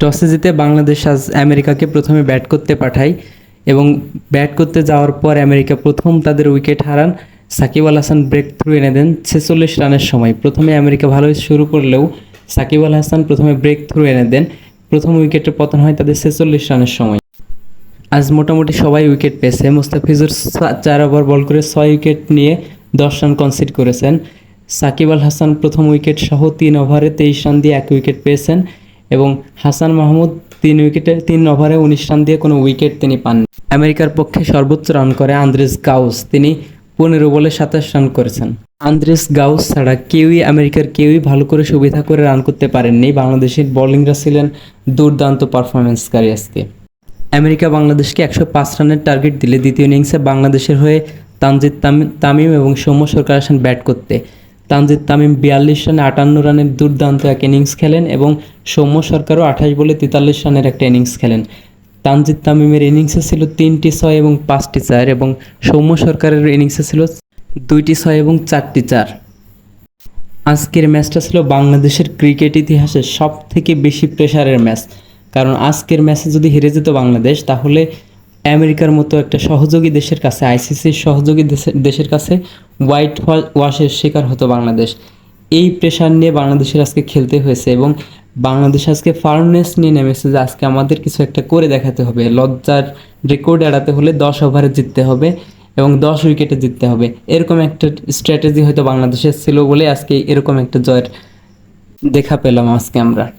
টসে জিতে বাংলাদেশ আজ আমেরিকাকে প্রথমে ব্যাট করতে পাঠায় এবং ব্যাট করতে যাওয়ার পর আমেরিকা প্রথম তাদের উইকেট হারান সাকিব আল হাসান ব্রেক থ্রু এনে দেন ছেচল্লিশ রানের সময়। প্রথমে আমেরিকা ভালোই শুরু করলেও সাকিব আল হাসান প্রথমে ব্রেক থ্রু এনে দেন। প্রথম উইকেটের পতন হয় তাদের ছেচল্লিশ রানের সময়। আজ মোটামুটি সবাই উইকেট পেয়েছে। মুস্তাফিজুর চার ওভার বল করে ছয় উইকেট নিয়ে দশ রান কনসিড করেছেন। সাকিব আল হাসান প্রথম উইকেট সহ তিন ওভারে তেইশ রান দিয়ে এক উইকেট পেয়েছেন। এবং হাসান মাহমুদ তিন উইকেটে, তিন ওভারে উনিশ রান দিয়ে কোনো উইকেট তিনি পান আমেরিকার পক্ষে সর্বোচ্চ রান করে আন্দ্রেস গাউস। তিনি পনেরো বলে সাতাশ রান করেছেন। আন্দ্রেস গাউস ছাড়া কেউই আমেরিকার কেউই ভালো করে সুবিধা করে রান করতে পারেননি। বাংলাদেশের বোলিংরা ছিলেন দুর্দান্ত পারফরমেন্সকারী আজকে। আমেরিকা বাংলাদেশকে একশো পাঁচ রানের টার্গেট দিলে দ্বিতীয় ইনিংসে বাংলাদেশের হয়ে তানজিদ তামি- তামিম এবং সৌম্য সরকার আসেন ব্যাট করতে। তানজিদ তামিম বিয়াল্লিশ রানে আটান্ন রানের দুর্দান্ত এক ইনিংস খেলেন এবং সৌম্য সরকারও আঠাশ বলে তেতাল্লিশ রানের একটা ইনিংস খেলেন। তানজিদ তামিমের ইনিংসে ছিল তিনটি ছয় এবং পাঁচটি চার এবং সৌম্য সরকারের ইনিংসে ছিল দুইটি ছয় এবং চারটি চার। আজকের ম্যাচটা ছিল বাংলাদেশের ক্রিকেট ইতিহাসে সব থেকে বেশি প্রেশারের ম্যাচ। কারণ আজকের ম্যাচে যদি হেরে যেত বাংলাদেশ, তাহলে আমেরিকার মতো একটা সহযোগী দেশের কাছে, আইসিসির সহযোগী দেশে- দেশের কাছে হোয়াইট ওয়াশের শিকার হতো বাংলাদেশ। এই প্রেশার নিয়ে বাংলাদেশের আজকে খেলতে হয়েছে এবং বাংলাদেশ আজকে ফার্মনেস নিয়ে নেমেছে যে আজকে আমাদের কিছু একটা করে দেখাতে হবে। লজ্জার রেকর্ড এড়াতে হলে দশ ওভারে জিততে হবে এবং দশ উইকেটে জিততে হবে। এরকম একটা স্ট্র্যাটেজি হয়তো বাংলাদেশের ছিল বলে আজকে এরকম একটা জয়ের দেখা পেলাম আজকে আমরা।